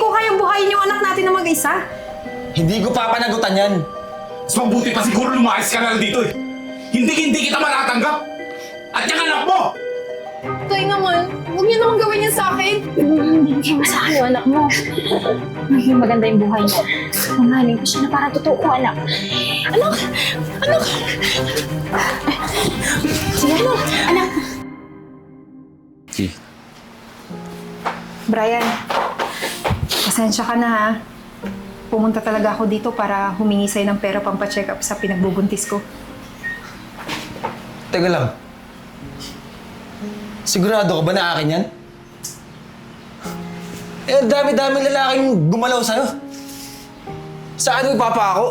ko kayang buhayin yung anak natin na mag-isa. Hindi ko papanagutan yan. Mas mabuti pa siguro lumayas ka na lang dito eh. Hindi hindi kita matatanggap. At yung anak mo! Tay naman, huwag niyo naman gawin yan sa akin. Hindi mo sa akin yung anak mo. Maging maganda yung buhay niya. Mamahalin ko siya na para totoo ko anak. Anak! Anak! Sige, anak! Anak! Si. Brian, pasensya ka na ha. Pumunta talaga ako dito para humingi sa'yo ng pera pampacheck up sa pinagbubuntis ko. Teka lang. Sigurado ka ba na akin yan? Eh, dami-dami lalaking gumalaw sa'yo. Saan mo ipapa ako?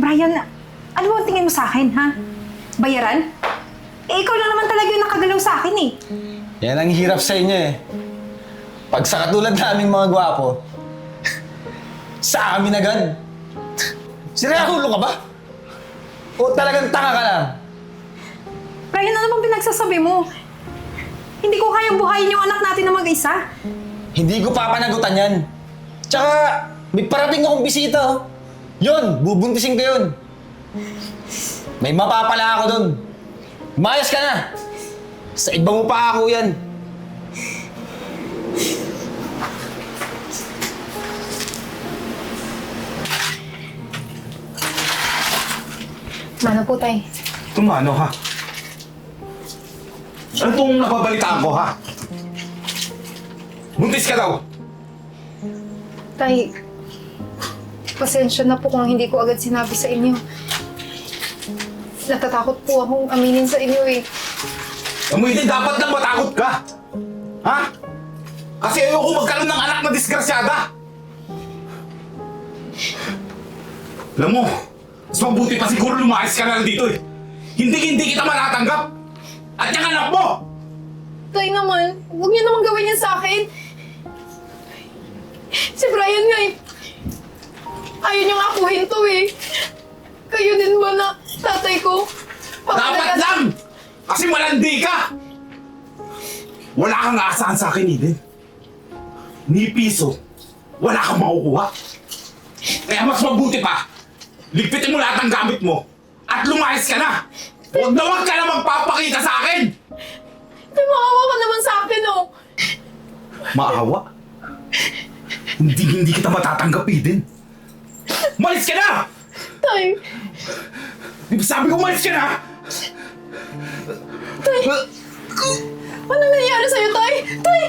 Brian, ano ang tingin mo sa akin, ha? Bayaran? Eh, ikaw lang naman talaga yung nakagalaw sa akin eh. Yan ang hirap sa inyo eh. Pag sa katulad naming mga gwapo, sa amin agad. Sinakulo ka ba? O talagang tanga ka lang? Brian, ano bang pinagsasabi mo? Hindi ko kayang buhayin yung anak natin na mag-isa. Hindi ko papanagutan yan. Tsaka, may parating akong bisita oh. Yun, bubuntisin ko yun. May mapapala ako dun. Mayas ka na. Sa iba mo pa ako yan. Mano po, tay? Tumano ha? Ano tong napabalitaan ko ha? Buntis ka daw! Tay, pasensya na po kung hindi ko agad sinabi sa inyo. Natatakot po akong aminin sa inyo eh. Amoy din dapat lang matakot ka! Ha? Kasi ayoko magkaroon ng anak na disgrasyada! Alam mo, mas mabuti pa siguro lumayas ka na lang dito eh. Hindi hindi kita matatanggap! At yung anak mo! Tay naman, huwag niyo naman gawin yan sa akin. Si Brian nga eh. Ayaw niyang akuhin to eh. Kayo din ba na tatay ko? Dapat lang! Kasi malandi ka! Wala kang aasahan sa akin, Eden. Ni piso, wala kang makukuha. Kaya mas mabuti pa, ligpitin mo lahat ng gamit mo at lumayas ka na! Huwag na huwag ka na magpapakita sa akin! Tay, maawa ka naman sa akin oh. Maawa? Hindi hindi kita matatanggap, Eden. Malis ka na! Tay, Di ba sabi ko malis ka na? anong nangyari sa'yo, Tay? Tay!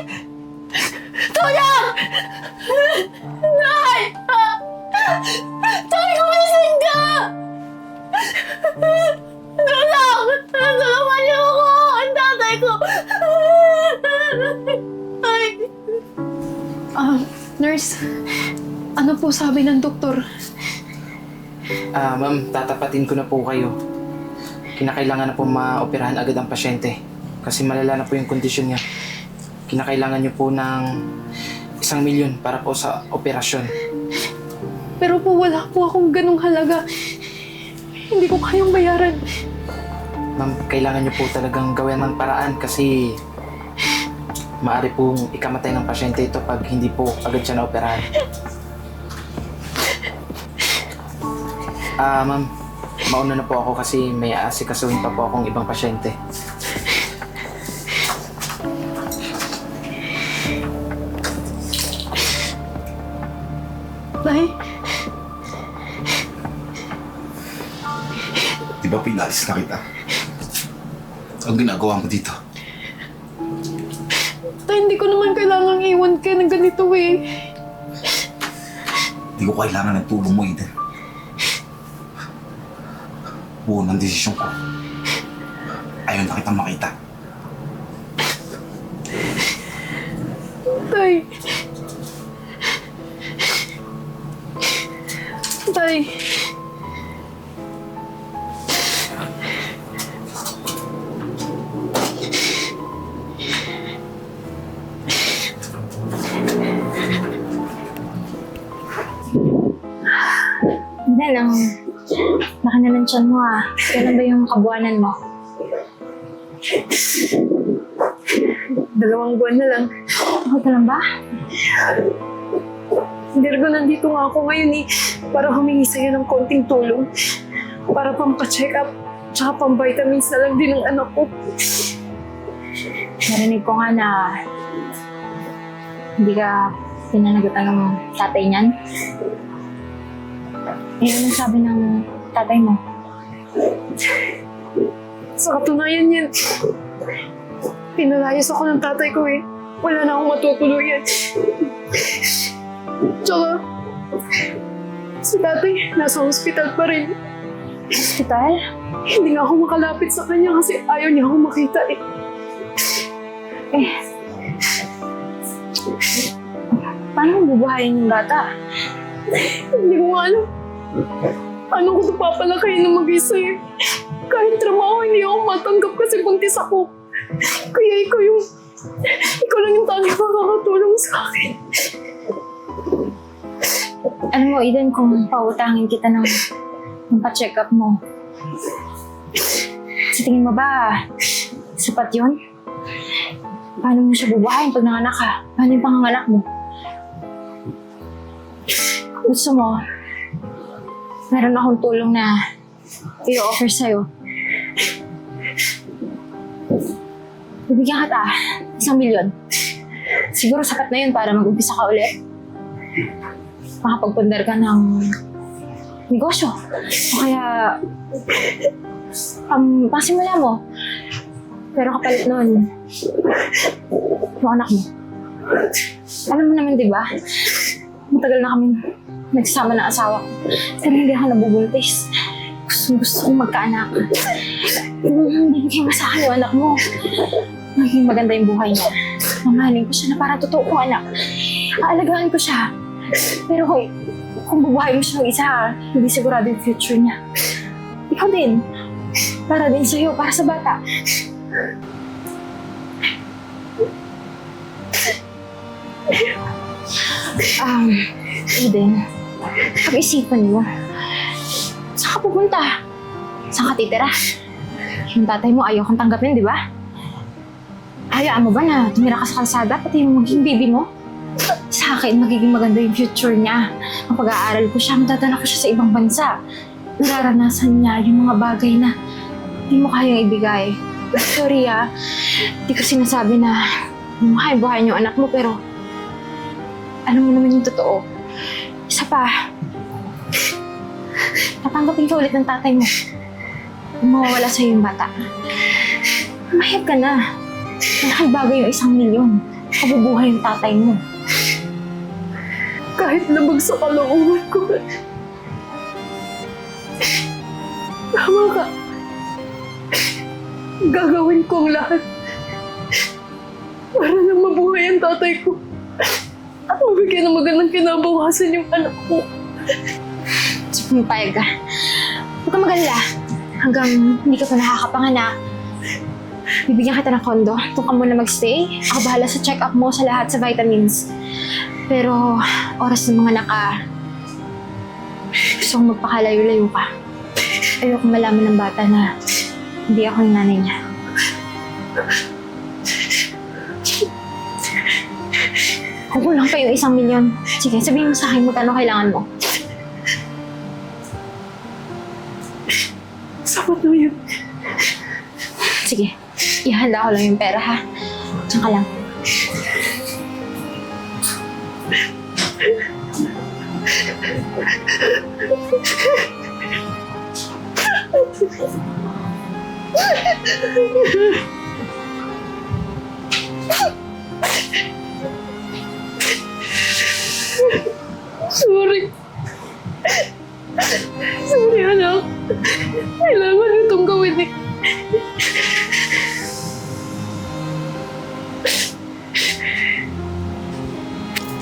Tulong! Tay! Tay, kumising ka! Tulong! Tulungan niyo ako! Ang tatay ko! Tay! Ah, nurse, ano po sabi ng doktor? Ah, ma'am, tatapatin ko na po kayo. Kinakailangan na po maoperahan agad ang pasyente. Kasi malala na po yung kondisyon niya. Kinakailangan niyo po ng isang milyon para po sa operasyon. Pero po wala po akong ganong halaga. Hindi ko kayang bayaran. Ma'am, kailangan niyo po talagang gawin ng paraan kasi maari pong ikamatay ng pasyente ito pag hindi po agad siya naoperahan. Ah, ma'am, mauna na po ako kasi may aasikasuhin pa po akong ibang pasyente. Di ba pinalis na kita? Ang ginagawa mo dito? tay, hindi ko naman kailangang iwan ka ng ganito eh. Hindi ko kailangan ng tulong mo, Eden. Buo ng desisyon ko. Ayaw na kitang makita. Tay. Tay. Tiyan mo ah. Kailan ba yung kabuanan mo? Dalawang buwan na lang. Okay ka lang ba? Virgo, nandito nga ako ngayon eh, para humingi sa'yo ng konting tulong. Para pampacheck up, tsaka pang-vitamins na lang din ng anak ko. Narinig ko nga na hindi ka pinanagutan ng tatay niyan. Eh, anong sabi ng tatay mo? Sa katunayan yan, pinalayas ako ng tatay ko eh. Wala na akong matutuluyan. Tsaka, si tatay nasa hospital pa rin. Hospital? Hindi nga ako makalapit sa kanya kasi ayaw niya akong makita eh. Eh, paano bubuhayin yung bata? Hindi ko nga alam. Paano ko papalakayin ng mag-isa eh? Kahit trabaho, hindi ako matanggap kasi buntis ako. Kaya ikaw yung... Ikaw lang yung tanging makakatulong sa akin. Alam mo, Eden, kung pautangin kita ng, ng pa-check up mo, sa tingin mo ba, sapat yun? Paano mo siya bubuhayin pag nanganak ka? Paano yung panganganak mo? Gusto mo, meron akong tulong na i-offer sa'yo. Bibigyan kita isang milyon. Siguro sapat na yun para mag-umpisa ka ulit. Makapagpundar ka ng negosyo. O kaya, um, pasimula mo. Pero kapalit nun, yung anak mo. Alam mo naman, di ba? Matagal na kami nagsama ng asawa ko. Pero hindi ako nabubuntis. Gusto, gusto kong magkaanak. Bibigyan mo sa akin yung anak mo, magiging maganda yung buhay niya. Mamahalin ko siya na para totoo kong anak. Aalagaan ko siya. Pero kung, kung bubuhay mo siya ng isa, hindi sigurado yung future niya. Ikaw din. Para din sa'yo, para sa bata. Um, Eden, pag-isipan mo. Saan ka pupunta? Saan ka titira? Yung tatay mo ayaw kang tanggapin, di ba? Hayaan mo ba na tumira ka sa kalsada pati yung maging baby mo? Sa akin, magiging maganda yung future niya. Ang pag-aaral ko siya, madadala ko siya sa ibang bansa. Nararanasan niya yung mga bagay na hindi mo kayang ibigay. Sorry ah, di ko sinasabi na buhay-buhay yung anak mo, pero alam mo naman yung totoo. Isa pa, tatanggapin ka ulit ng tatay mo. Mawawala sa'yo yung bata. Mahirap ka na. Malaking bagay yung isang milyon. Kabubuhay yung tatay mo. Kahit labag sa kalooban ko. Tama ka. Gagawin ko ang lahat. Para lang mabuhay ang tatay ko. At mabigyan ng magandang kinabukasan yung anak ko. So, pumapayag ka. Huwag ka magalala. Hanggang hindi ka pa nakakapanganak, bibigyan kita ng kondo. Doon ka muna magstay. Ako bahala sa check-up mo sa lahat sa vitamins. Pero, oras ng mga naka... Gusto kong magpakalayo-layo ka. Ayoko malaman ng bata na hindi ako yung nanay niya. Kung kulang pa yung isang milyon, sige, sabihin mo sa akin magkano kailangan mo. Sapat na yun. Sige, ihanda ko lang yung pera ha. Diyan ka lang. Sorry. Sorry, anak. Kailangan itong gawin eh.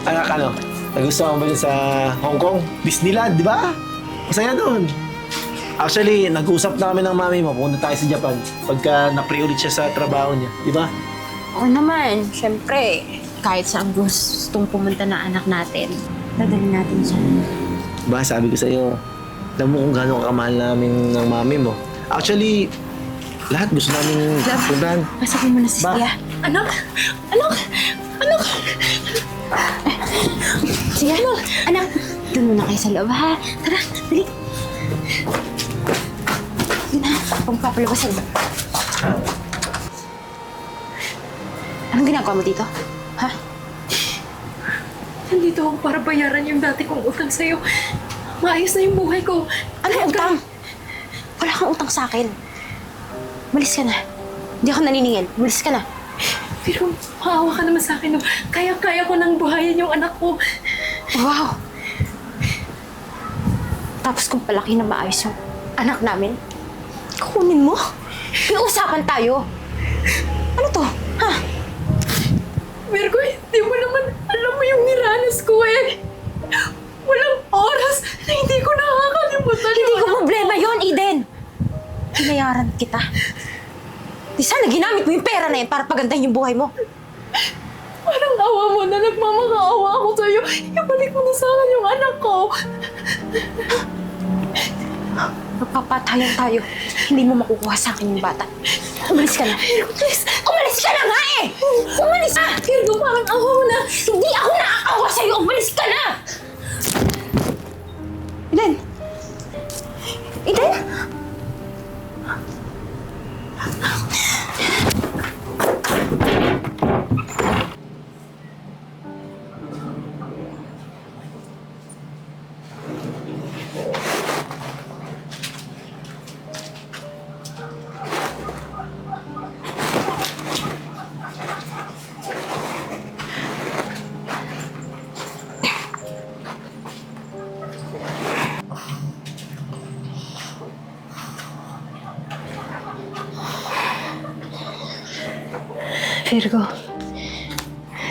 Anak, ano? Nagustuhan mo ba dun sa Hong Kong? Disneyland, di ba? Masaya doon. Actually, nag-usap na kami ng mami mo. Pupunta tayo sa Japan. Pagka na-pre ulit siya sa trabaho niya. Di ba? Oo naman, syempre, kahit saan gustong pumunta na anak natin, dadalhin natin siya. Ba, sabi ko sa'yo, alam mo kung gano'ng kamahal namin ng mami mo. Actually, lahat gusto namin puntahan. Pasapin mo na si Ba? Tia. Anak! Anak! Anak! Sige, anak. Doon muna kayo sa loob, ha? Tara, dali. Yun na, huwag papalabasan. Anong ginagawa mo dito? Ha? Nandito ako para bayaran yung dati kong utang sa'yo. Maayos na yung buhay ko. Anong utang? Wala kang utang sa akin. Malis ka na. Hindi ako naniningil. Malis ka na. Pero maawa ka naman sa akin. No? Kaya-kaya ko nang buhayin yung anak ko. Wow! Tapos kung palaki na maayos yung anak namin, kukunin mo? May usapan tayo. Ano to? Ha? Virgo, hindi mo naman alam mo niranas ko eh. Walang oras na hindi ko nakakalimutan Hindi ko problema yon Eden. Binayaran kita. Di sana ginamit mo yung pera na yan para pagandahin yung buhay mo. Parang awa mo na nagmamakaawa ako sa'yo. Ibalik mo na sa akin yung anak ko. Magpapatayan tayo. Hindi mo makukuha sa akin yung bata. Umalis ka na. Please, Umalis ka na nga eh! Umalis ka! Virgo, parang awa mo na. Hindi ako nakakawa sa'yo! Umalis ka na! Virgo.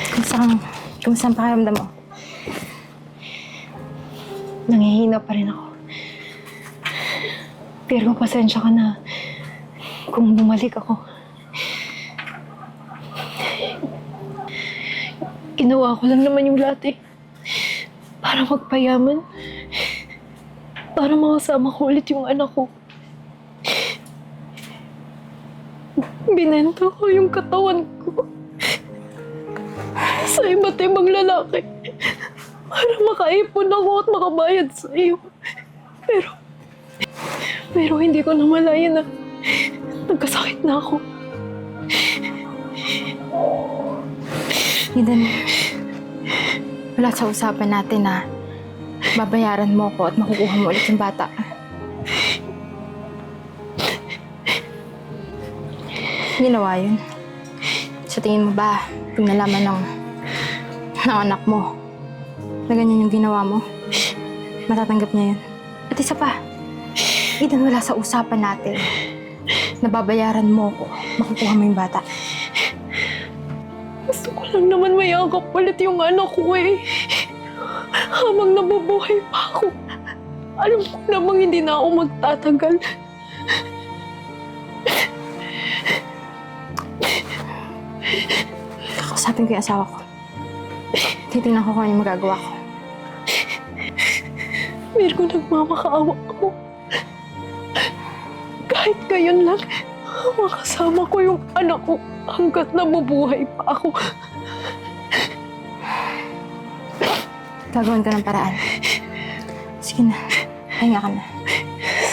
Kumusta ang, kumusta ang pakiramdam mo? Nangihina pa rin ako. Pero pasensya ka na kung bumalik ako. Ginawa ko lang naman yung lahat eh. Para magpayaman. Para makasama ko ulit yung anak ko. Binenta ko yung katawan ko sa iba't ibang lalaki para makaipon ako at makabayad sa iyo. Pero, pero hindi ko namalayan na nagkasakit na ako. Eden, wala sa usapan natin na babayaran mo ko at makukuha mo ulit yung bata. Ginawa yun. Sa tingin mo ba, pag nalaman ng, ng anak mo na ganyan yung ginawa mo, matatanggap niya yun? At isa pa, Eden, wala sa usapan natin na babayaran mo ko, makukuha mo yung bata. Gusto ko lang naman mayakap ulit yung anak ko eh. Habang nabubuhay pa ako. Alam ko namang hindi na ako magtatagal. Ko yung asawa ko. Titingnan ko kung ano yung magagawa ko. Virgo, nagmamakaawa ako. Kahit ngayon lang, makasama ko yung anak ko hanggat nabubuhay pa ako. Gagawin ko ng paraan. Sige na. Pahinga ka na.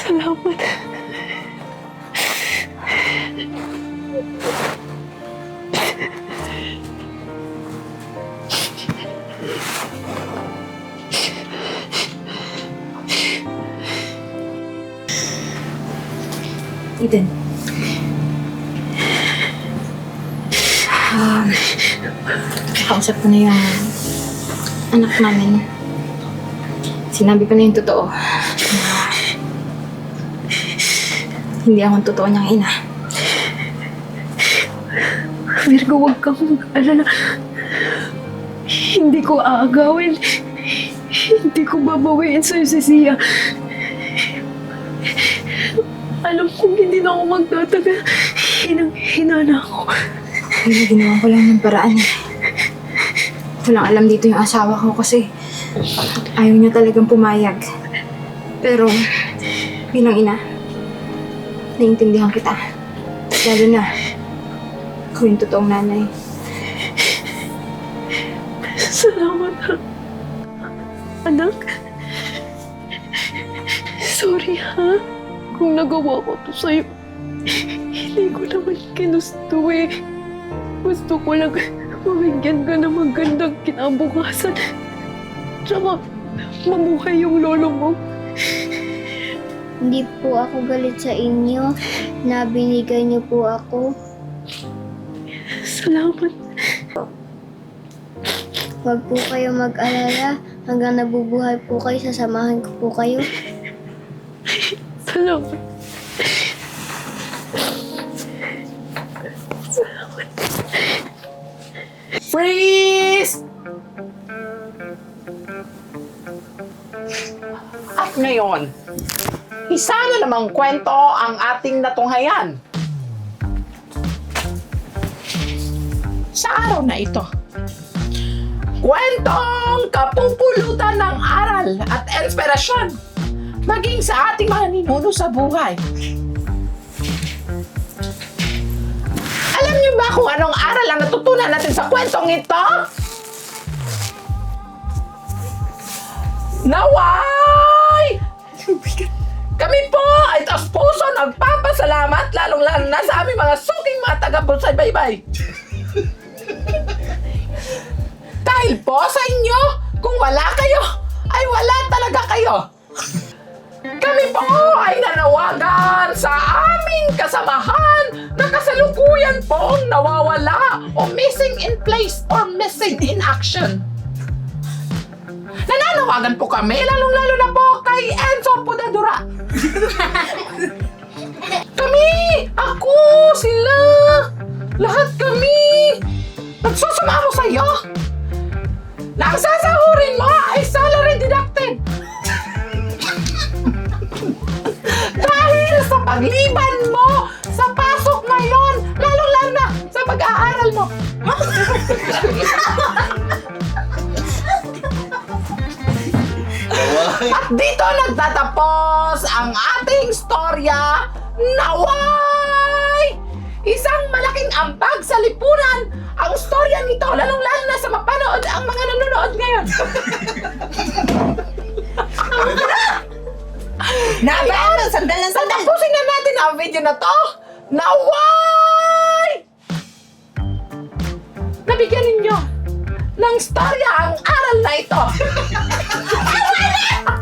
Salamat. Eden. Um, kausap ko na yung anak namin. Sinabi ko na yung totoo. Na hindi ako ang totoo niyang ina. Virgo, huwag kang mag-alala. Hindi ko aagawin. Hindi ko babawiin sa'yo si Sia. Na ako magtatagal. Hinang-hina na ako. Hindi, ginawa ko lang ng paraan eh. Walang alam dito yung asawa ko kasi ayaw niya talagang pumayag. Pero bilang ina, naiintindihan kita. Lalo na, ikaw yung totoong nanay. Salamat. Anak, Kung nagawa ko to sa'yo, hindi ko naman kinusto eh. Gusto ko lang mabigyan ka ng magandang kinabukasan. Tsaka, mamuhay yung lolo mo. Hindi po ako galit sa inyo na binigay niyo po ako. Salamat. Huwag po kayo mag-alala. Hanggang nabubuhay po kayo, sasamahan ko po kayo. Salamat. Freeze! At ngayon, isa na namang kwento ang ating natunghayan. Sa araw na ito, kwentong kapupulutan ng aral at inspirasyon maging sa ating mga ninuno sa buhay. Alam niyo ba kung anong aral ang natutunan natin sa kwentong ito? Naway! Kami po ay taos puso nagpapasalamat lalong-lalo na sa aming mga suking mga taga-busay baybay. Dahil po sa inyo, kung wala kayo, ay wala talaga kayo. Kami po ay nanawagan sa aming kasamahan na kasalukuyan pong nawawala o missing in place or missing in action. Nananawagan po kami, lalong-lalo na po kay Enzo Pudadura. kami! Ako! Sila! Lahat kami! Nagsusumamo sa'yo! Na ang sasahurin mo ay salary deducted! Pagliban mo sa pasok ngayon, lalong-lalo na sa pag-aaral mo. At dito nagtatapos ang ating storya, Naway! Isang malaking ambag sa lipunan ang storya nito, lalong-lalo na sa mapanood ang mga nanonood ngayon. Ngayon, sandal lang sandal. Tapusin na natin ang video na to. Naway! Nabigyan ninyo ng storya ang aral na ito.